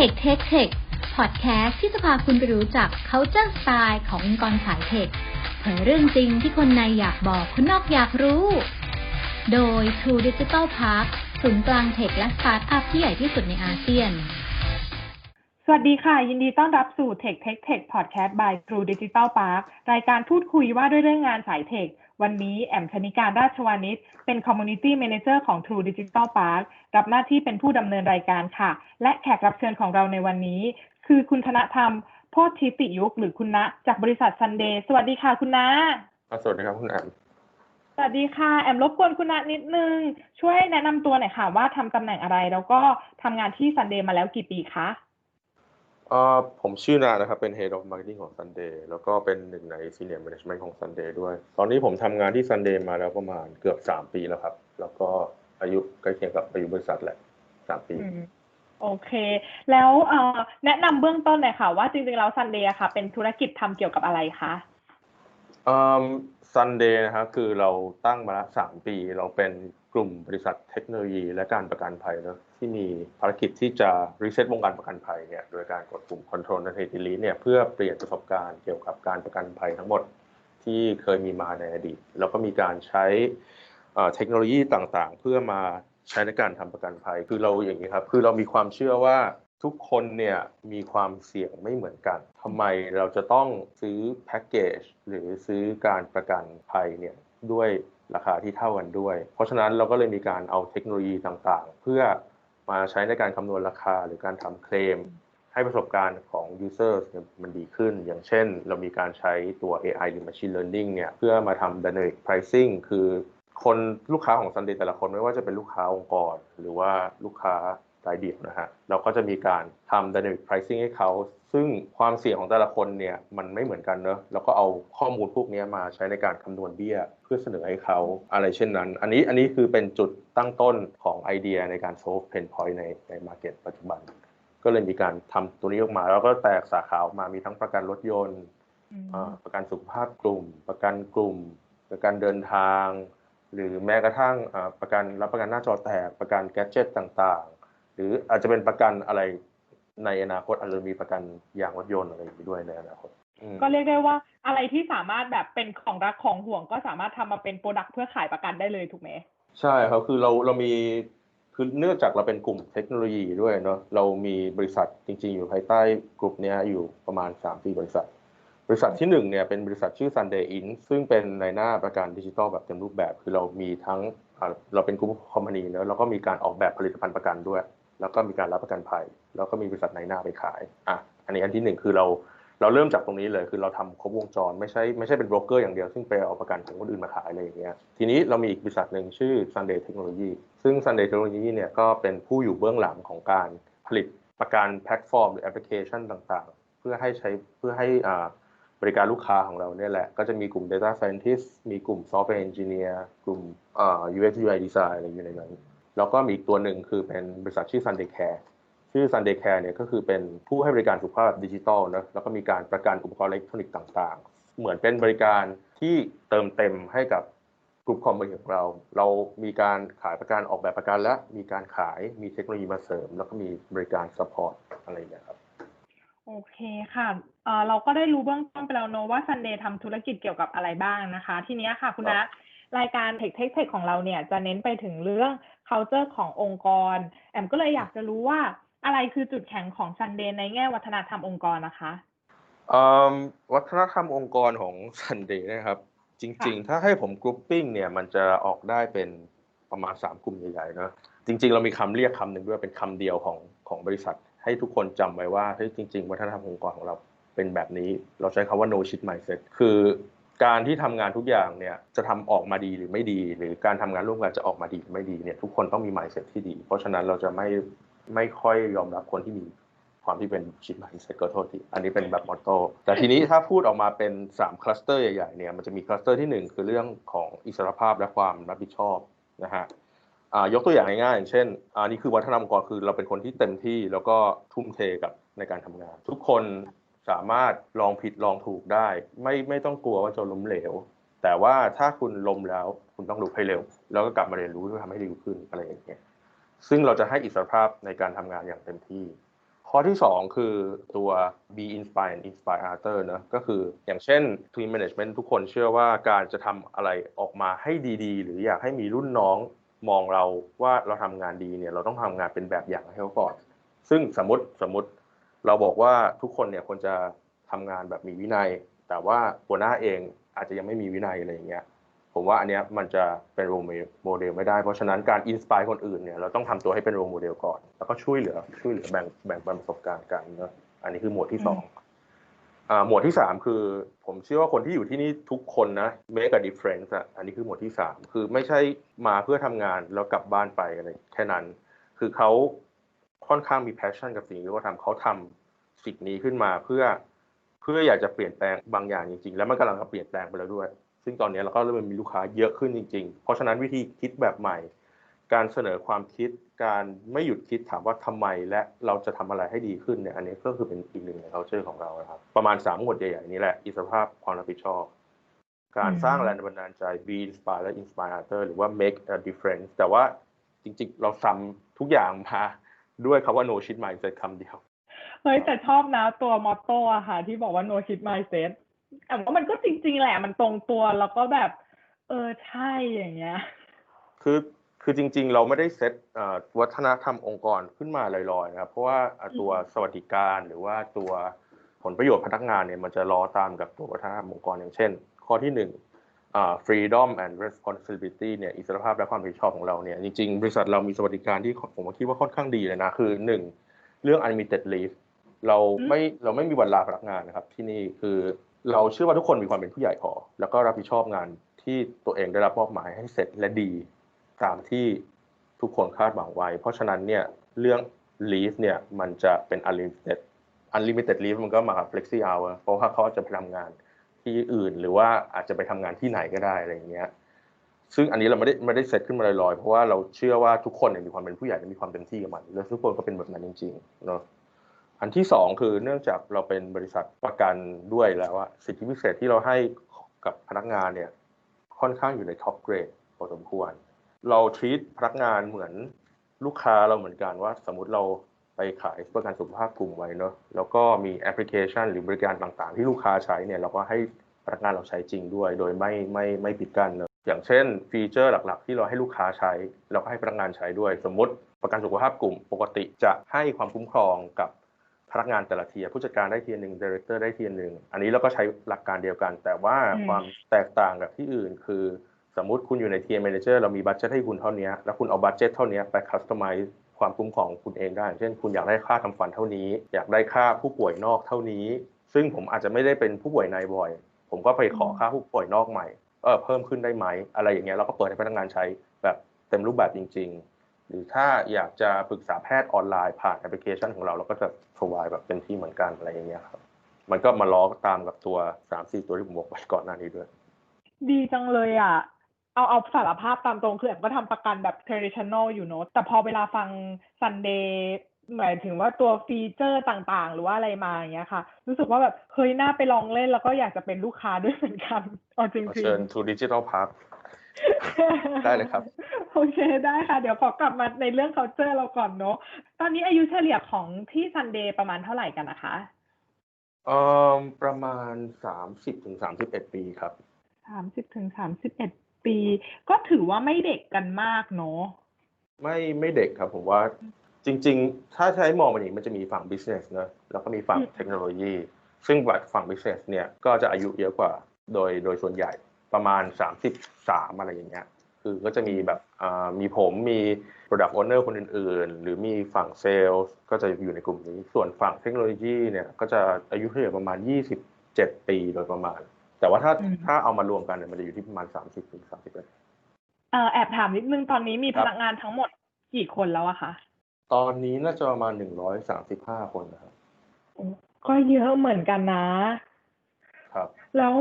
Tech Tech Tech พอดแคสต์ที่จะพาคุณไปรู้จัก culture style ขององค์กรสายเทคเผยเรื่องจริงที่คนในอยากบอกคนนอกอยากรู้ โดย True Digital Park ศูนย์กลางเทคและสตาร์ทอัพที่ใหญ่ที่สุดในอาเซียน สวัสดีค่ะ ยินดีต้อนรับสู่ Tech Tech Tech Podcast by True Digital Park รายการพูดคุยว่าด้วยเรื่องงานสายเทค วันนี้แอมชนิการราชวานิชเป็น Community Manager ของ True Digital Park รับหน้าที่เป็นผู้ดำเนินรายการค่ะ และแขกรับเชิญของเราในวันนี้ คือคุณธนธรรมโพธิติยุกหรือคุณณะจากบริษัท Sunday สวัสดีค่ะคุณณะอะสวัสดีครับคุณแอมสวัสดีค่ะ แอมรบกวนคุณณะนิดนึง ช่วยแนะนำตัวหน่อยค่ะ ว่าทำตำแหน่งอะไรแล้วก็ทำงานที่ Sunday มาแล้วกี่ปีคะเอ่อผมชื่อนานะครับ เป็น Head of Marketing ของ Sunday แล้วก็เป็นหนึ่งใน Senior Management ของ Sunday ด้วย ตอนนี้ผมทำงานที่ Sunday มาแล้วประมาณเกือบ 3 ปีแล้วครับ แล้วก็อายุใกล้เคียงกับอายุบริษัทแหละ 3 ปีอืมโอเค แล้วเอ่อแนะนำเบื้องต้นหน่อยค่ะ ว่าจริงๆแล้วซันเดย์ค่ะ เป็นธุรกิจทำเกี่ยวกับอะไรคะเอ่อ Sunday นะครับคือเราตั้งมาแล้ว3ปี เราเป็น กลุ่มบริษัทเทคโนโลยี และการประกันภัยเนอะที่มีภารกิจที่จะรีเซ็ตวงการประกันภัยเนี่ยโดยการกดปุ่ม Control and Delete เนี่ยเพื่อเปลี่ยนประสบการณ์เกี่ยวกับการประกันภัยทั้งหมดที่เคยมีมาในอดีต แล้วก็มีการใช้เทคโนโลยีต่างๆ เพื่อมาใช้ในการทำประกันภัย คือเราอย่างนี้ครับคือเรามีความเชื่อว่าทุกคนเนี่ยมีความเสี่ยงไม่เหมือนกันทำไมเราจะต้องซื้อแพ็กเกจหรือซื้อการประกันภัยเนี่ยด้วย ราคาที่เท่ากันด้วย เพราะฉะนั้นเราก็เลยมีการเอาเทคโนโลยีต่างๆ เพื่อมาใช้ในการคำนวณราคาหรือการทำเคลม ให้ประสบการณ์ของ users มันดีขึ้น อย่างเช่น เรามีการใช้ตัว AI หรือ machine learning เนี่ยเพื่อมาทำ dynamic pricing คือ คนลูกค้าของ Sunday แต่ละคนไม่ว่าจะเป็นลูกค้าองค์กร หรือว่าลูกค้ารายเดี่ยวนะฮะเราก็จะมีการทำ dynamic pricing ให้เขาซึ่งความเสี่ยงของแต่ละคนเนี่ยมันไม่เหมือนกันเนอะเราก็เอาข้อมูลพวกนี้มาใช้ในการคำนวณเบี้ย เพื่อเสนอให้เขาอะไรเช่นนั้น อันนี้อันนี้คือเป็นจุดตั้งต้นของไอเดียในการ solve pain point ในใน market ปัจจุบัน ก็เลยมีการทำตัวนี้ออกมา แล้วก็แตกสาขาออกมามีทั้งประกันรถยนต์อืมอ่าประกันสุขภาพกลุ่ม ประกันกลุ่ม ประกันเดินทาง หรือแม้กระทั่งอ่าประกันรับประกันหน้าจอแตกประกันแกดเจิตต่างๆ หรืออาจจะเป็นประกันอะไรในอนาคตอาจจะมีประกันยางรถยนต์อะไรอย่างนี้ด้วยในอนาคตอืมก็เรียกได้ว่าอะไรที่สามารถแบบเป็นของรักของห่วง ก็สามารถทำมาเป็นโปรดักต์เพื่อขายประกันได้เลยถูกไหมใช่ครับคือเราเรามีคือเนื่องจากเราเป็นกลุ่มเทคโนโลยีด้วยเนาะเรามีบริษัทจริง ๆ อยู่ภายใต้กลุ่มเนี้ยอยู่ประมาณ3ปีบริษัท บริษัทที่หนึ่งเนี่ยเป็นบริษัทชื่อ Sunday In ซึ่งเป็นในหน้าประกันดิจิทัลแบบเต็มรูปแบบ คือเรามีทั้งเราเป็นกลุ่มคอมพานีเนอะแล้วก็มีการออกแบบผลิตภัณฑ์ประกันด้วย แล้วก็มีการรับประกันภัย แล้วก็มีบริษัทในหน้าไปขายอะอันนี้อันที่หนึ่งคือเราเราเริ่มจากตรงนี้เลยคือเราทำครบวงจรไม่ใช่ไม่ใช่เป็นโบรกเกอร์อย่างเดียว ซึ่งไปเอาประกันของคนอื่นมาขายอะไรอย่างเงี้ยทีนี้เรามีอีกบริษัทหนึ่งชื่อ Sunday Technology ซึ่ง Sunday Technology เนี่ยก็เป็นผู้อยู่เบื้องหลังของการผลิตประกันแพลตฟอร์มหรือแอปพลิเคชันต่างๆ เพื่อให้ใช้เพื่อให้อ่า บริการลูกค้าของเราเนี่ยแหละ ก็จะมีกลุ่ม Data Scientist มีกลุ่ม Software Engineer กลุ่มเอ่า UX UI Design อะไรอยู่ในนั้น แล้วก็มีอีกตัวหนึ่งคือเป็นบริษัทชื่อ Sunday Care ชื่อ Sunday Care เนี่ยก็คือเป็นผู้ให้บริการสุขภาพดิจิทัลนะแล้วก็มีการประกันอุปกรณ์อิเล็กทรอนิกส์ต่างๆ เหมือนเป็นบริการที่เติมเต็มให้กับกลุ่มคอมมูนิตี้ของเรา เรามีการขายประกันออกแบบประกันและมีการขายมีเทคโนโลยีมาเสริม แล้วก็มีบริการซัพพอร์ตอะไรอย่างเงี้ยครับ โอเคค่ะเอ่อเราก็ได้รู้เบื้องต้นไปแล้วเนอะว่า Sunday ทำธุรกิจเกี่ยวกับอะไรบ้างนะคะ ทีเนี้ยค่ะคุณครันะบรายการ Tech Tech Tech ของเราเนี่ยจะเน้นไปถึงเรื่อง culture ขององค์กร แอมก็เลยอยากจะรู้ว่าอะไรคือจุดแข็งของ Sunday ในแง่วัฒนธรรมองค์กรนะคะเอิ่มวัฒนธรรมองค์กรของ Sunday นะครับ จริง ๆ ถ้าให้ผมกรุ๊ปปิ้งเนี่ยมันจะออกได้เป็นประมาณ 3 กลุ่มใหญ่ๆเนอะจริง ๆ เรามีคำเรียกคำหนึ่งด้วยเป็นคำเดียวของของบริษัท ให้ทุกคนจำไว้ว่าเฮ้ยจริง ๆ วัฒนธรรมองค์กรของเราเป็นแบบนี้ เราใช้คำว่า no shit mindset คือการที่ทำงานทุกอย่างเนี่ยจะทำออกมาดีหรือไม่ดี หรือการทำงานร่วมกันจะออกมาดีหรือไม่ดีเนี่ยทุกคนต้องมี mindset ที่ดี เพราะฉะนั้นเราจะไม่ไม่ค่อยยอมรับคนที่มีความที่เป็นชิป mindset ก็โทษทีอันนี้เป็นแบบมอตโต้แต่ทีนี้ถ้าพูดออกมาเป็น 3 คลัสเตอร์ใหญ่ๆเนี่ยมันจะมีคลัสเตอร์ที่ 1 คือเรื่องของอิสรภาพและความรับผิดชอบนะฮะ ยกตัวอย่างง่ายๆอย่างเช่นอ่านี่คือวัฒนธรรมองค์กรคือเราเป็นคนที่เต็มที่แล้วก็ทุ่มเทกับในการทำงาน ทุกคนสามารถลองผิดลองถูกได้ ไม่ไม่ต้องกลัวว่าจะล้มเหลว แต่ว่าถ้าคุณล้มแล้วคุณต้องลุกให้เร็ว แล้วก็กลับมาเรียนรู้เพื่อทำให้ดีขึ้นอะไรอย่างเงี้ยซึ่งเราจะให้อิสรภาพในการทำงานอย่างเต็มที่ ข้อที่สองคือตัว be inspire and inspire other เนอะก็คืออย่างเช่น team management ทุกคนเชื่อว่าการจะทำอะไรออกมาให้ดีๆ หรืออยากให้มีรุ่นน้อง มองเราว่าเราทำงานดีเนี่ยเราต้องทำงานเป็นแบบอย่างให้เขาก่อน ซึ่งสมมติสมมติเราบอกว่าทุกคนเนี่ยควรจะทำงานแบบมีวินัย แต่ว่าหัวหน้าเองอาจจะยังไม่มีวินัยอะไรอย่างเงี้ยผมว่าอันเนี้ยมันจะเป็นโรโมเดลไม่ได้ เพราะฉะนั้นการอินสปายคนอื่นเนี่ยเราต้องทำตัวให้เป็นโรโมเดลก่อน แล้วก็ช่วยเหลือช่วยเหลือแบ่งแบ่งปันประสบการณ์กันเนอะอันนี้คือหมวดที่สอง หมวดที่สามคือ ผมเชื่อว่าคนที่อยู่ที่นี่ทุกคนนะ make a difference อะอันนี้คือหมวดที่สามคือไม่ใช่มาเพื่อทำงานแล้วกลับบ้านไปอะไรแค่นั้น คือเขาค่อนข้างมี passion กับสิ่งที่เขาทำเขาทำสิ่งนี้ขึ้นมาเพื่อเพื่ออยากจะเปลี่ยนแปลงบางอย่างจริงๆ แล้วมันกำลังจะเปลี่ยนแปลงไปแล้วด้วย ซึ่งตอนนี้เราก็เริ่มมีลูกค้าเยอะขึ้นจริงๆ เพราะฉะนั้นวิธีคิดแบบใหม่ การเสนอความคิดการไม่หยุดคิดถามว่าทำไมและเราจะทำอะไรให้ดีขึ้นเนี่ยอันนี้ก็คือเป็นอีกหนึ่งใน culture ของเรานะครับ ประมาณสามหมวดใหญ่ๆนี้แหละอิสรภาพความรับผิดชอบ การสร้างแรงบันดาลใจ be inspire และ inspire other หรือว่า make a difference แต่ว่าจริงๆ เราทำทุกอย่างมาด้วยคำว่า no shit mindset คำเดียว เฮ้ย แต่ชอบนะตัวมอตโต้อะค่ะ ที่บอกว่า no shit mindset แต่ว่ามันก็จริง ๆ แหละมันตรงตัวแล้วก็แบบ เออ ใช่อย่างเงี้ย คือ คือจริง ๆ เราไม่ได้เซตเอ่อวัฒนธรรมองค์กรขึ้นมาลอยๆนะครับ เพราะว่าอะตัวสวัสดิการหรือว่าตัวผลประโยชน์พนักงานเนี่ยมันจะล้อตามกับตัววัฒนธรรมองค์กรอย่างเช่น ข้อที่หนึ่งอ่า freedom and responsibility เนี่ยอิสรภาพและความรับผิดชอบของเราเนี่ยจริงๆ บริษัทเรามีสวัสดิการที่ผมคิดว่าค่อนข้างดีเลยนะ คือหนึ่งเรื่อง unlimited leave เราไม่เราไม่มีวันลาพนักงานนะครับ ที่นี่คือเราเชื่อว่าทุกคนมีความเป็นผู้ใหญ่พอ แล้วก็รับผิดชอบงานที่ตัวเองได้รับมอบหมายให้เสร็จและดี ตามที่ทุกคนคาดหวังไว้ เพราะฉะนั้นเนี่ยเรื่อง leave เนี่ยมันจะเป็น unlimited unlimited leave มันก็มากับ flexi hour เพราะว่าเขาจะไปทำงานที่อื่น หรือว่าอาจจะไปทำงานที่ไหนก็ได้อะไรอย่างเงี้ยซึ่งอันนี้เราไม่ได้ไม่ได้เซตขึ้นมาลอยๆ เพราะว่าเราเชื่อว่าทุกคนเนี่ยมีความเป็นผู้ใหญ่และมีความเต็มที่กับมัน แล้วทุกคนก็เป็นแบบนั้นจริงๆเนาะอันที่สองคือเนื่องจากเราเป็นบริษัทประกันด้วยแล้วว่าสิทธิพิเศษที่เราให้กับพนักงานเนี่ยค่อนข้างอยู่ในท็อปเกรดพอสมควร เราท e a t พนักงานเหมือนลูกค้าเราเหมือนกันว่า สมมติเราไปขายประกันสุขภาพกลุ่มไว้เนอะแล้วก็มีแอปพลิเคชันหรือบริการต่างๆ ที่ลูกค้าใช้เนี่ยเราก็ให้พนักงานเราใช้จริงด้วย โดยไม่ไม่ไม่ปิดกั้นเนอะอย่างเช่น ฟีเจอร์หลักๆ ที่เราให้ลูกค้าใช้ เราก็ให้พนักงานใช้ด้วย สมมติประกันสุขภาพกลุ่ม ปกติจะให้ความคุ้มครองกับพนักงานแต่ละเทียผู้จัดการได้เทียหนึ่งดีเรคเตอร์ได้เทียหนึ่งอันนี้เราก็ใช้หลักการเดียวกัน แต่ว่าความแตกต่างกับที่อื่นคือ สมมุติคุณอยู่ในเทียร์แมเนเรามีบัตเจ็ตให้คุณเท่านี้ แล้วคุณเอาบัตเจ็ตเท่านี้ไปคัสตอมไมซ์ความคุ้มของคุณเองได้ เช่น คุณอยากได้ค่าทำฟันเท่านี้ อยากได้ค่าผู้ป่วยนอกเท่านี้ ซึ่งผมอาจจะไม่ได้เป็นผู้ป่วยในบ่อย ผมก็ไปขอค่าผู้ป่วยนอกใหม่เออเพิ่มขึ้นได้ไหม อะไรอย่างเงี้ยเราก็เปิดให้พนักงานใช้แบบเต็มรูปแบบจริง ๆ หรือถ้าอยากจะปรึกษาแพทย์ออนไลน์ผ่านแอปพลิเคชันของเราเราก็จะ provide แบบเต็มที่เหมือนกันอะไรอย่างเงี้ยครับมันก็มาล้อตามกับตัวสามสี่ตัวที่ผมบอกไปก่อนหน้านี้ด้วย ดีจังเลยอะ เอาเอาสารภาพตามตรงคือแอมก็ทำประกันแบบ traditional อยู่เนอะแต่พอเวลาฟัง Sunday หมายถึงว่าตัวฟีเจอร์ต่างๆ หรือว่าอะไรมาอย่างเงี้ยค่ะ รู้สึกว่าแบบเฮ้ยน่าไปลองเล่นแล้วก็อยากจะเป็นลูกค้าด้วยเหมือนกันเอาจริงขอๆเชิญ to digital park ได้เลยครับ โอเคได้ค่ะ เดี๋ยวขอกลับมาในเรื่อง culture เราก่อนเนอะตอนนี้อายุเฉลี่ยของที่ซันเดย์ประมาณเท่าไหร่กันนะคะเอ่อประมาณสามสิบถึงสามสิบเอ็ดปีครับสามสิบถึงสามสิบเอ็ด ปี ก็ถือว่าไม่เด็กกันมากเนอะไม่ไม่เด็กครับผมว่าจริง ๆ ถ้าใช้มองมันอย่างนี้มันจะมีฝั่ง business เนอะแล้วก็มีฝั่งเทคโนโลยี ซึ่งบัตรฝั่ง business เนี่ยก็จะอายุเยอะกว่าโดยโดยส่วนใหญ่ประมาณ 33 อะไรอย่างเงี้ยคือก็จะมีแบบอ่ามีผมมี product owner คนอื่น ๆ หรือมีฝั่ง sales ก็จะอยู่ในกลุ่มนี้ ส่วนฝั่งเทคโนโลยีเนี่ยก็จะอายุเฉลี่ยประมาณ 27 ปีโดยประมาณ แต่ว่าถ้าอืมถ้าเอามารวมกันเนี่ยมันจะอยู่ที่ประมาณ30ถึง31เอ่อแอบถามนิดนึงตอนนี้มีครัพบนักงานทั้งหมดกี่คนแล้วอะคะตอนนี้น่าจะประมาณ135คนนะครับก็เยอะเหมือนกันนะ ครับ แล้ว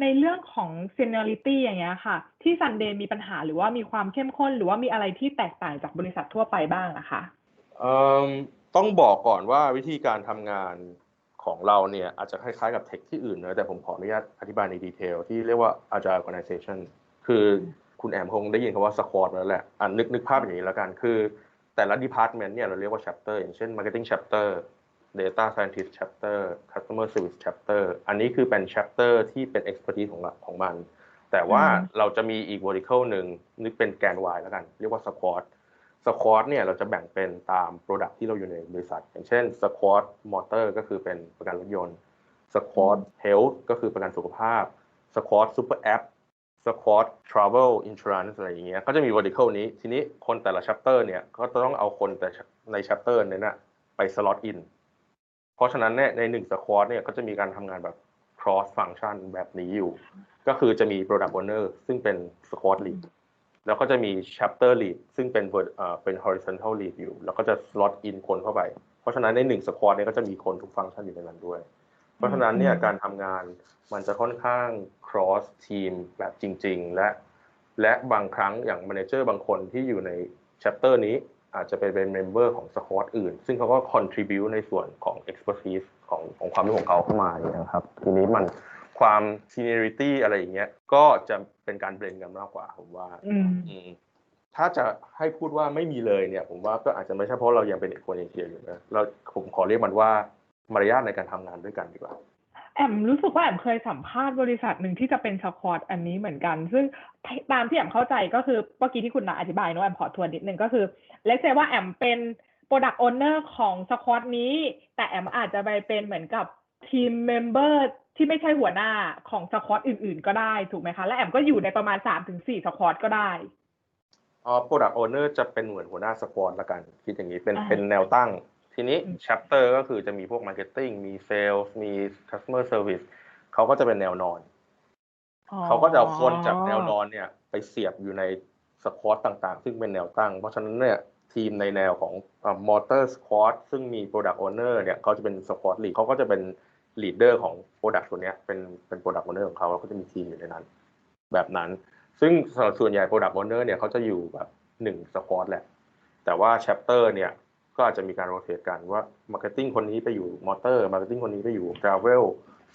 ในเรื่องของ seniority อย่างเงี้ยค่ะ ที่ซันเดย์มีปัญหาหรือว่ามีความเข้มข้น หรือว่ามีอะไรที่แตกต่างจากบริษัททั่วไปบ้างอะคะเอิ่มต้องบอกก่อนว่าวิธีการทำงาน ของเราเนี่ยอาจจะคล้ายๆกับเทคที่อื่นนะแต่ผมขออนุญาตอธิบายในดีเทลที่เรียกว่า agile organization คือคุณแอมคงได้ยินคำว่า squad มาแล้วแหละอะนึกนึกภาพอย่างนี้แล้วกัน คือแต่ละ department เนี่ยเราเรียกว่า chapter อย่างเช่น marketing chapter Data Scientist Chapter Customer Service Chapter อันนี้คือเป็น Chapter ที่เป็น expertise ของของมัน แต่ว่าอืมเราจะมีอีก vertical หนึ่งนึกเป็นแกน Y แล้วกัน เรียกว่า Squad Squad เนี่ยเราจะแบ่งเป็นตาม Product ที่เราอยู่ในบริษัท อย่างเช่น Squad Motor ก็คือเป็นประกันรถยนต์ Squad Health ก็คือประกันสุขภาพ Squad Super App Squad Travel Insurance อะไรอย่างเงี้ยก็จะมี vertical นี้ ทีนี้คนแต่ละ chapter เนี่ยก็จะต้องเอาคนแต่ใน chapter นั้นนะไป slot in เพราะฉะนั้นเนี่ยในหนึ่ง squad เนี่ยก็จะมีการทำงานแบบ cross function แบบนี้อยู่ ก็คือจะมี product owner ซึ่งเป็น squad lead แล้วก็จะมี chapter lead ซึ่งเป็น vert- เอ่อเป็น horizontal lead อยู่ แล้วก็จะ slot in คนเข้าไป เพราะฉะนั้นในหนึ่ง squad เนี่ยก็จะมีคนทุกฟังก์ชันอยู่ในนั้นด้วย เพราะฉะนั้นเนี่ยการทำงานมันจะค่อนข้าง cross team แบบจริง ๆ และ และบางครั้งอย่าง manager บางคนที่อยู่ใน chapter นี้อาจจะไปเป็น member ของ squad อื่น ซึ่งเขาก็ contribute ในส่วนของ expertise ของของความรู้ของเขาเข้ามาอย่างเงี้ยครับ ทีนี้มัน ความ seniority อะไรอย่างเงี้ยก็จะเป็นการเบลนกันมากกว่าผมว่าอืมอืมถ้าจะให้พูดว่าไม่มีเลยเนี่ย ผมว่าก็อาจจะไม่ใช่เพราะเรายังเป็นคนเอเชียอยู่นะเราผมขอเรียกมันว่ามารยาทในการทำงานด้วยกันดีกว่าแอมรู้สึกว่าแอมเคยสัมภาษณ์บริษัทหนึ่งที่จะเป็นสควอตอันนี้เหมือนกัน ซึ่งตามที่แอมเข้าใจก็คือเมื่อกี้ที่คุณนาอธิบายเนอะแอมขอทวนนิดนึงก็คือเลเซว่าแอมเป็น Product Owner ของสควอตนี้ แต่แอมอาจจะไปเป็นเหมือนกับทีมเมมเบอร์ ที่ไม่ใช่หัวหน้าของสควอตอื่น ๆ ก็ได้ถูกไหมคะและแอมก็อยู่ในประมาณสามถึงสี่สควอตก็ได้อ๋อ product owner จะเป็นเหมือนหัวหน้าสควอตละกัน คิดอย่างนี้เป็นอ่าเป็นแนวตั้ง ทีนี้อืม chapter ก็คือจะมีพวก marketing มี sales มี customer service เขาก็จะเป็นแนวนอน เขาก็จะเอาคนจากแนวนอนเนี่ย ไปเสียบอยู่ในสควอตต่างๆ ซึ่งเป็นแนวตั้ง เพราะฉะนั้นเนี่ยทีมในแนวของมอเตอร์สควอตซึ่งมี Product Owner เนี่ยเขาจะเป็นสควอตลีดเขาก็จะเป็น ลีดเดอร์ของ Product ตัวนี้เป็นเป็น Product Owner ของเขาแล้วก็จะมีทีมอยู่ในนั้น แบบนั้น ซึ่งส่วนใหญ่ Product Owner เนี่ยเขาจะอยู่แบบหนึ่งสควอตแหละ แต่ว่า Chapter เนี่ยก็อาจจะมีการโรเตทกันว่า Marketing คนนี้ไปอยู่มอเตอร์ Marketing คนนี้ไปอยู่ Travel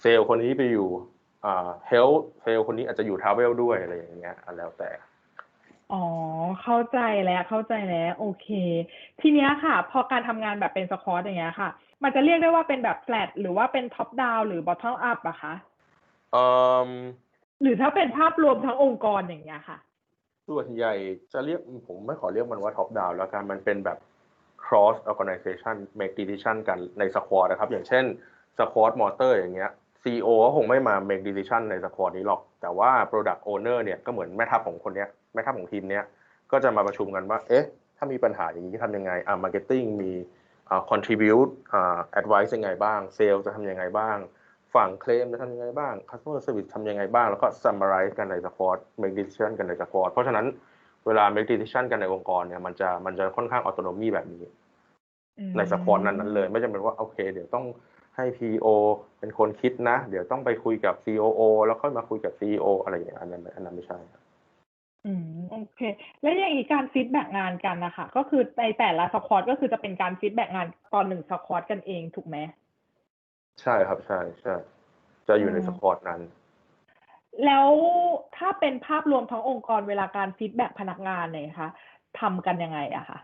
เซลคนนี้ไปอยู่อ่า Health เซลคนนี้อาจจะอยู่ Travel ด้วยอะไรอย่างเงี้ยอะแล้วแต่อ๋อ เข้าใจแล้วเข้าใจแล้ว โอเค ทีเนี้ยค่ะ พอการทำงานแบบเป็นสควอตอย่างเงี้ยค่ะ มันจะเรียกได้ว่าเป็นแบบแฟลตหรือว่าเป็นท็อปดาวหรือบอททอมอัพอะคะเอ่อหรือถ้าเป็นภาพรวมทั้งองค์กรอย่างเงี้ยค่ะ ส่วนใหญ่จะเรียกผมไม่ขอเรียกมันว่า top down แล้วกันมันเป็นแบบ cross organization make decision กันในสควอตนะครับ อย่างเช่นสควอตมอเตอร์อย่างเงี้ย CEO ก็คงไม่มา make decision ในสควอตนี้หรอก แต่ว่า product owner เนี่ยก็เหมือนแม่ทัพของคนเนี้ยแม่ทัพของทีมเนี้ยก็จะมาประชุมกันว่า เอ๊ะ ถ้ามีปัญหาอย่างนี้ทำยังไงอ่า marketing มีอ่า contribute อ่า advice ยังไงบ้าง sales จะทำยังไงบ้าง ฝั่งเคลมจะทำยังไงบ้าง customer service ทำยังไงบ้าง แล้วก็ summarize กันในสควอต make decision กันในสควอตเพราะฉะนั้นเวลา make decision กันในองค์กรเนี่ยมันจะมันจะค่อนข้าง autonomy แบบนี้ ในสควอตนั้นนั้นๆเลย ไม่จำเป็นว่าโอเค เดี๋ยวต้องให้ PO เป็นคนคิดนะ เดี๋ยวต้องไปคุยกับ COO แล้วค่อยมาคุยกับ CEO อะไรอย่างเงี้ยอันนั้นอันนั้นไม่ใช่ครับ อืมโอเค แล้วอย่างอีกการฟีดแบ็กงานกันนะคะ ก็คือในแต่ละสควอตก็คือจะเป็นการฟีดแบ็กงานตอนหนึ่งสควอตกันเองถูกไหมใช่ครับใช่ใช่จะอยู่ในอืมสควอตนั้น แล้วถ้าเป็นภาพรวมทั้งองค์กรเวลาการฟีดแบ็กพนักงานเนี่ยคะทำกันยังไงอะคะ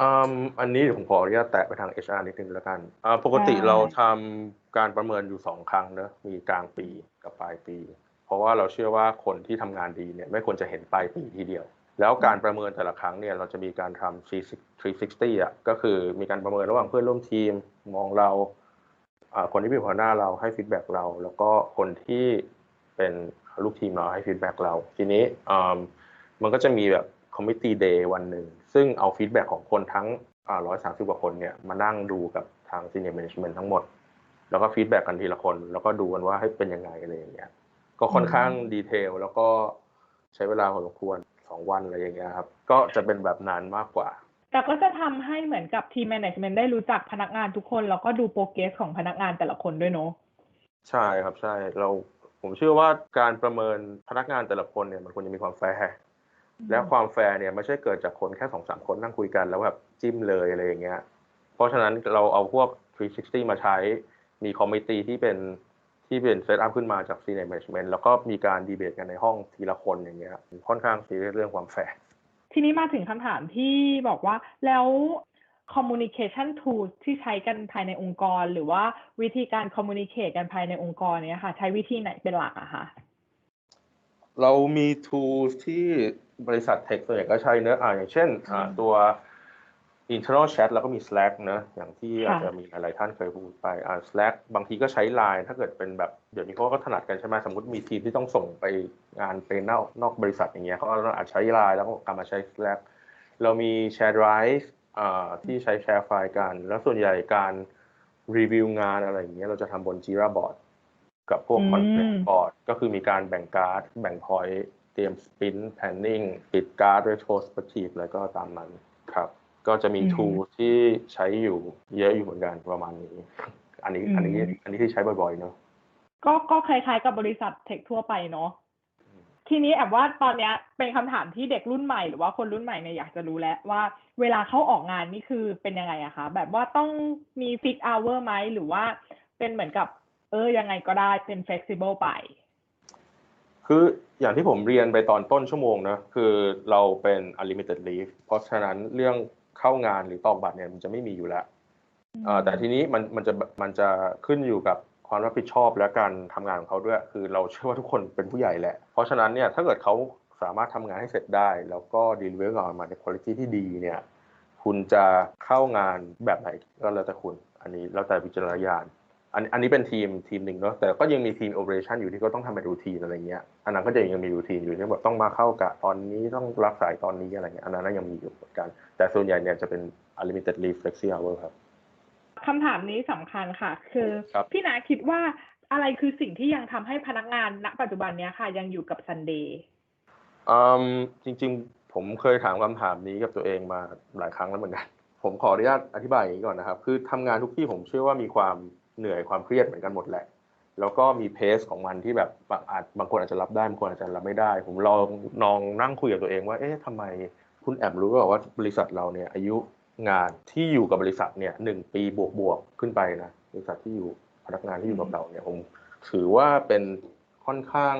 อืมอันนี้เดี๋ยวผมขออนุญาตแตะไปทาง HR นิดนึงแล้วกันอ่าปกติได้เราทำการประเมินอยู่สองครั้งเนอะมีกลางปีกับปลายปี เพราะว่าเราเชื่อว่าคนที่ทำงานดีเนี่ยไม่ควรจะเห็นปลายปีทีเดียว แล้วการประเมินแต่ละครั้งเนี่ยเราจะมีการทำ360อะก็คือมีการประเมินระหว่างเพื่อนร่วมทีมมองเราคนที่เป็นหัวหน้าเราให้ฟีดแบ็กเรา แล้วก็คนที่เป็นลูกทีมเราให้ฟีดแบ็กเรา ทีนี้มันก็จะมีแบบคอมมิตี้เดย์วันหนึ่ง ซึ่งเอาฟีดแบ็กของคนทั้งร้อยสามสิบกว่าคนเนี่ยมานั่งดูกับทาง senior management ทั้งหมด แล้วก็ฟีดแบ็กกันทีละคน แล้วก็ดูกันว่าให้เป็นยังไงอะไรอย่างเงี้ย ก็ค่อนข้างดีเทลแล้วก็ใช้เวลาพอสมควรสองวันอะไรอย่างเงี้ยครับ ก็จะเป็นแบบนานมากกว่า แต่ก็จะทำให้เหมือนกับทีมแมネจเมนต์ได้รู้จักพนักงานทุกคน แล้วก็ดูโปรเกรสของพนักงานแต่ละคนด้วยเนาะใช่ครับใช่เราผมเชื่อว่าการประเมินพนักงานแต่ละคนเนี่ยมันควรจะมีความแฟร์และความแฟร์เนี่ยไม่ใช่เกิดจากคนแค่สองสามคนนั่งคุยกันแล้วแบบจิ้มเลยอะไรอย่างเงี้ย เพราะฉะนั้นเราเอาพวก 360 มาใช้มีคอมมิตี้ที่เป็น ที่เป็นเซตอัพขึ้นมาจาก senior management แล้วก็มีการดีเบตกันในห้องทีละคนอย่างเงี้ยค่อนข้างซีเรียสเรื่องความแฟร์ทีนี้มาถึงคำถามที่บอกว่าแล้ว communication tools ที่ใช้กันภายในองค์กร หรือว่าวิธีการ communicate กันภายในองค์กรเนี้ยค่ะ ใช้วิธีไหนเป็นหลักอะคะเรามี tools ที่บริษัทเทคส่วนใหญ่ก็ใช้เนอะอ่าอย่างเช่นอ่าตัว internal chat แล้วก็มี Slack เนอะอย่างที่อาจจะมีหลายๆท่านเคยพูดไปอ่า Slack บางทีก็ใช้ Line ถ้าเกิดเป็นแบบเดี๋ยวนี้เขาก็ถนัดกันใช่ไหมสมมติมีทีมที่ต้องส่งไปงานไปนอกนอกบริษัทอย่างเงี้ยเขาก็อาจใช้ Line แล้วก็กลับมาใช้ Slack เรามี Share Drive อ่าที่ใช้แชร์ไฟล์กัน แล้วส่วนใหญ่การรีวิวงานอะไรอย่างเงี้ยเราจะทำบน Jira Board กับพวก Content Board ก็คือมีการแบ่งการ์ด แบ่งพอยต์เตรียม Sprint Planning ปิดการ์ด Retrospective แล้วก็ตามนั้นครับ ก็จะมี tool ที่ใช้อยู่เยอะอยู่เหมือนกันประมาณนี้ อันนี้อันนี้อันนี้ที่ใช้บ่อยๆเนาะก็ก็คล้ายๆกับบริษัทเทคทั่วไปเนาะทีนี้แอบว่าตอนเนี้ยเป็นคำถามที่เด็กรุ่นใหม่หรือว่าคนรุ่นใหม่เนี่ยอยากจะรู้แล้วว่าเวลาเข้าออกงานนี่คือเป็นยังไงอะคะแบบว่าต้องมีฟิก hour ไหมหรือว่าเป็นเหมือนกับ เออยังไงก็ได้เป็น flexible ไป คืออย่างที่ผมเรียนไปตอนต้นชั่วโมงนะคือเราเป็น unlimited leave เพราะฉะนั้นเรื่อง เข้างานหรือตอกบัตรเนี่ยมันจะไม่มีอยู่แล้วแต่ทีนี้มันมันจะมันจะขึ้นอยู่กับความรับผิดชอบและการทำงานของเขาด้วย คือเราเชื่อว่าทุกคนเป็นผู้ใหญ่แหละ เพราะฉะนั้นเนี่ยถ้าเกิดเขาสามารถทำงานให้เสร็จได้ แล้วก็ดีลิเวอร์ออกมาในคุณภาพที่ดีเนี่ยคุณจะเข้างานแบบไหนก็แล้วแต่คุณ อันนี้แล้วแต่วิจารณญาณ อันอันนี้เป็นทีมทีมหนึ่งเนาะแต่ก็ยังมีทีมโอเปอเรชันอยู่ที่ก็ต้องทำเป็นรูทีนอะไรเงี้ยอันนั้นก็จะยังมีรูทีนอยู่ที่แบบต้องมาเข้ากะตอนนี้ต้องรับสายตอนนี้อะไรเงี้ยอันนั้นยังมีอยู่เหมือนกัน แต่ส่วนใหญ่เนี่ยจะเป็น unlimited leave flexi hour ครับคำถามนี้สำคัญค่ะ คือพี่นาคิดว่าอะไรคือสิ่งที่ยังทำให้พนักงานณ ปัจจุบันเนี้ยค่ะ ยังอยู่กับซันเดย์อืมจริง ๆ ผมเคยถามคำถามนี้กับตัวเองมาหลายครั้งแล้วเหมือนกันผมขออนุญาตอธิบายอย่างนี้ก่อนนะครับ คือทำงานทุกที่ผมเชื่อว่ามีความ เหนื่อยความเครียดเหมือนกันหมดแหละ แล้วก็มีเพสของมันที่แบบอาจบางคนอาจจะรับได้บางคนอาจจะรับไม่ได้ ผมลองนองนั่งคุยกับตัวเองว่าเอ๊ะทำไมคุณแอบรู้ว่าบริษัทเราเนี่ยอายุงานที่อยู่กับบริษัทเนี่ยหนึ่งปีบวกบวกขึ้นไปนะบริษัทที่อยู่พนักงานที่อยู่กับเราเนี่ยผมถือว่าเป็นค่อนข้าง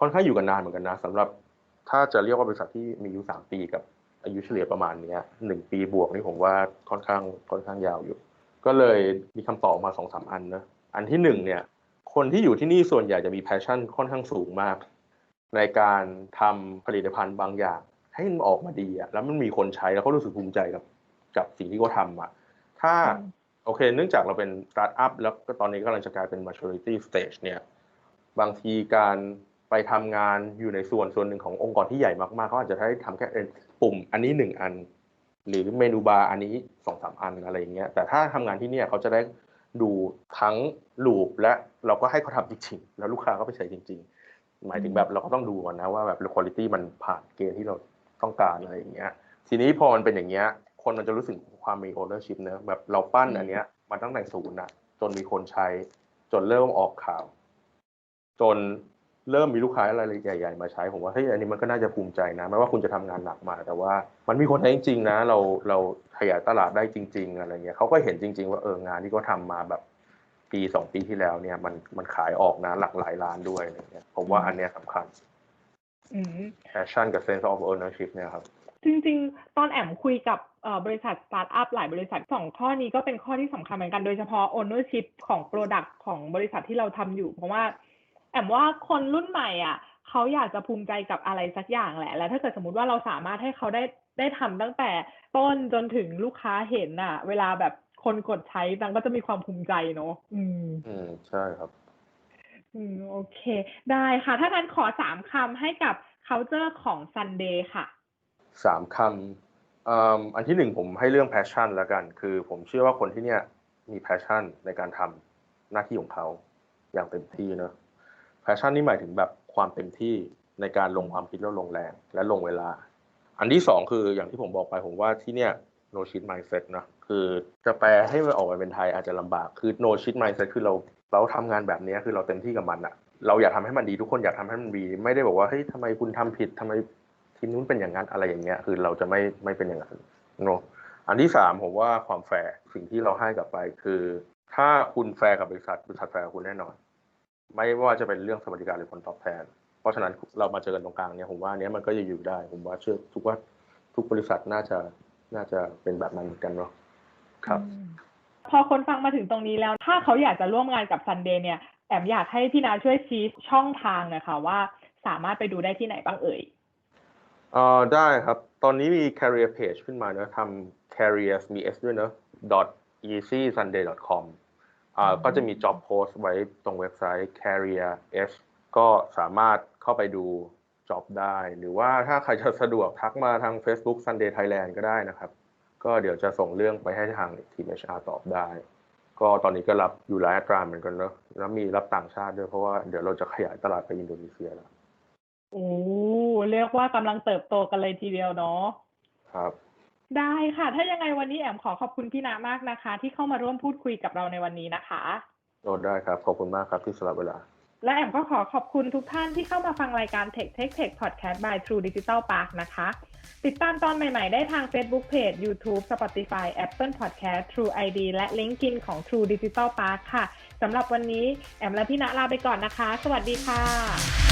ค่อนข้างอยู่กันนานเหมือนกันนะสำหรับถ้าจะเรียกว่าบริษัทที่มีอายุสามปีกับอายุเฉลี่ยประมาณเนี้ยหนึ่งปีบวกนี่ผมว่าค่อนข้างค่อนข้างยาวอยู่ ก็เลยมีคำตอบมาสองสามอันนะอันที่หนึ่งเนี่ยคนที่อยู่ที่นี่ส่วนใหญ่จะมีแพชชั่นค่อนข้างสูงมาก ในการทำผลิตภัณฑ์บางอย่าง ให้มันออกมาดีอะแล้วมันมีคนใช้แล้วเขารู้สึกภูมิใจกับกับสิ่งที่เขาทำอะถ้าโอเค เนื่องจากเราเป็นสตาร์ทอัพแล้วก็ตอนนี้กำลังจะกลายเป็น maturity stage เนี่ยบางทีการไปทำงานอยู่ในส่วนส่วนหนึ่งขององค์กรที่ใหญ่มากๆเขาอาจจะได้ทำแค่ปุ่มอันนี้หนึ่งอัน หรือเมนูบาร์อันนี้สองสามอันอะไรอย่างเงี้ยแต่ถ้าทำงานที่เนี่ยเขาจะได้ดูทั้งลูปและเราก็ให้เขาทำจริงๆแล้วลูกค้าก็ไปใช้จริง ๆ หมายถึงแบบเราก็ต้องดูก่อนนะว่าแบบคุณภาพมันผ่านเกณฑ์ที่เราต้องการอะไรอย่างเงี้ยทีนี้พอมันเป็นอย่างเงี้ยคนมันจะรู้สึกความมี ownership เนอะแบบเราปั้นอันเนี้ยมาตั้งแต่ศูนย์อะจนมีคนใช้จนเริ่มออกข่าว จน เริ่มมีลูกค้าอะไรใหญ่ ๆ มาใช้ผมว่าเฮ้ยอันนี้มันก็น่าจะภูมิใจนะไม่ว่าคุณจะทำงานหนักมาแต่ว่า มันมีคนใช้จริงๆนะ เราเราขยายตลาดได้จริง ๆ อะไรเงี้ยเขาก็เห็นจริง ๆ ว่าเอองานที่เขาทามาแบบปีสองปีที่แล้วเนี่ยมันมันขายออกนะหลักหลายล้านด้วยอะไรเงี้ยผมว่าอันเนี้ยสำคัญ passion กับ sense of ownership เนี่ยครับ จริง ๆ ตอนแอมคุยกับบริษัทสตาร์ทอัพหลายบริษัทสองข้อนี้ก็เป็นข้อที่สำคัญเหมือนกันโดยเฉพาะ ownership ของ product ของบริษัทที่เราทำอยู่ เพราะว่า แอมว่าคนรุ่นใหม่อะเขาอยากจะภูมิใจกับอะไรสักอย่างแหละ แล้วถ้าเกิดสมมติว่าเราสามารถให้เขาได้ได้ทำตั้งแต่ต้นจนถึงลูกค้าเห็นอะ เวลาแบบคนกดใช้มันก็จะมีความภูมิใจเนาะอืม อืมใช่ครับ อืมโอเค ได้ค่ะ ถ้างั้นขอสามคำให้กับ culture ของ Sunday ค่ะสามคำอันที่หนึ่งผมให้เรื่อง passion แล้วกัน คือผมเชื่อว่าคนที่เนี่ยมี passion ในการทำหน้าที่ของเขาอย่างเต็มที่เนอะ passion นี่หมายถึงแบบความเต็มที่ในการลงความคิดแล้วลงแรง และลงเวลา อันที่สองคืออย่างที่ผมบอกไปผมว่าที่เนี่ย no shit mindset นะคือจะแปลให้มันออกมาเป็นไทยอาจจะลำบากคือ no shit mindset คือเราเราทำงานแบบนี้คือเราเต็มที่กับมันอะเราอยากทำให้มันดีทุกคนอยากทำให้มันดีไม่ได้บอกว่าเฮ้ยทำไมคุณทำผิดทำไมทีมนู้นเป็นอย่างนั้นอะไรอย่างเงี้ยคือเราจะไม่ไม่เป็นอย่างนั้นเนาะอันที่สามผมว่าความแฟร์สิ่งที่เราให้กลับไปคือ ถ้าคุณแฟร์กับบริษัทบริษัทแฟร์คุณแน่นอน ไม่ว่าจะเป็นเรื่องสวัสดิการหรือผลตอบแทน เพราะฉะนั้นเรามาเจอกันตรงกลางเนี่ยผมว่าเนี้ยมันก็จะอยู่ได้ ผมว่าเชื่อทุกว่าทุกบริษัทน่าจะน่าจะเป็นแบบนั้นเหมือนกันเนาะครับอืมพอคนฟังมาถึงตรงนี้แล้ว ถ้าเขาอยากจะร่วมงานกับซันเดย์เนี่ยแอมอยากให้พี่นาช่วยชี้ช่องทางหนะคะว่าสามารถไปดูได้ที่ไหนบ้างเอ่ยเอ่อได้ครับ ตอนนี้มี career page ขึ้นมาเนอะทำ careers มี s ด้วยเนอะ dot easysunday dot com อ่าอืม ก็จะมี job post ไว้ตรงเว็บไซต์ career s ก็สามารถเข้าไปดู job ได้ หรือว่าถ้าใครจะสะดวกทักมาทาง Facebook Sunday Thailand ก็ได้นะครับ ก็เดี๋ยวจะส่งเรื่องไปให้ทางทีม HR ตอบได้ ก็ตอนนี้ก็รับอยู่หลายอัตราเหมือนกันเนอะแล้วมีรับต่างชาติด้วยเพราะว่าเดี๋ยวเราจะขยายตลาดไปอินโดนีเซียแล้วโอ้เรียกว่ากำลังเติบโตกันเลยทีเดียวเนาะครับ ได้ค่ะ ถ้ายังไงวันนี้แอมขอขอบคุณพี่นามากนะคะ ที่เข้ามาร่วมพูดคุยกับเราในวันนี้นะคะโน้ตได้ครับ ขอบคุณมากครับที่สละเวลา และแอมก็ขอขอบคุณทุกท่านที่เข้ามาฟังรายการ Tech Tech Tech Podcast by True Digital Park นะคะ ติดตามตอนใหม่ ๆ ได้ทาง Facebook Page YouTube Spotify Apple Podcast True ID และ LinkedIn ของ True Digital Park ค่ะสำหรับวันนี้แอมและพี่ณลาไปก่อนนะคะ สวัสดีค่ะ